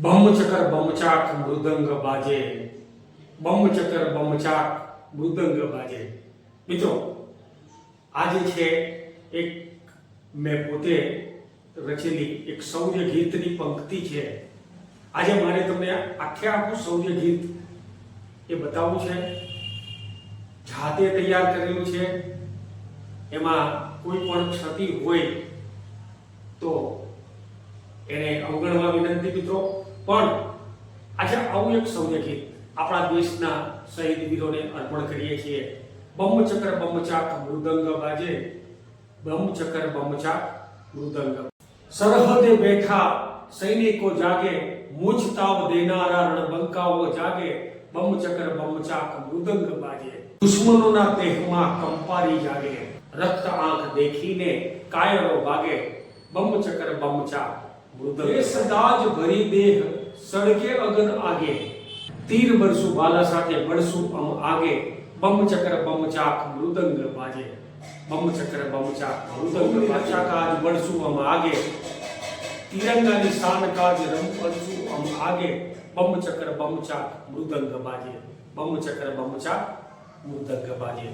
બમ ચકર બમચાક મૃદંગ બાજે. બમચકર બમચાક મૃદંગ બાજે. મિત્રો આજે છે, એક મેં પોતે રચેલી એક સૌર્ય ગીતની પંક્તિ છે. આજે મારે તમને આખે આખું સૌર્ય ગીત એ બતાવવું છે. જાતે તૈયાર કરેલું છે. એમાં કોઈ પણ ક્ષતિ હોય તો એને અવગણવા વિનંતી, મિત્રો. પણ આજે આવું એક સૌર્ય આપણા દેશના શહીદ વીરોને અર્પણ કરીએ છીએ. બમ ચક્ર બમચાક મૃદંગ બાજે બમ ચક્ર બમચાક મૃદંગ. સરહદે બેઠા સૈનિકો જાગે મુજ તાવ દેનારા રણબંકાઓ જાગે બમ ચક્ર બમચાક મૃદંગ બાજે. દુશ્મનોના દેહમાં કંપારી જાગે, રક્ત આંખ દેખીને કાયરો ભાગે બમ ચક્ર બમચાક એ સદાજ ભરી દેહ સળગે અગન આગે. તીર બરસુ બાલા સાથે બળસુ અમ આગે. બમ ચક્ર બમ ચાક મૃદંગ બાજે. બમ ચક્ર બમ ચાક મૃદંગ બાચા કાજ બળસુ અમ આગે. તિરંગાની શાન કાજ રમ બળસુ અમ આગે. બમ ચક્ર બમ ચાક મૃદંગ બાજે. બમ ચક્ર બમ ચાક મૃદંગ બાજે.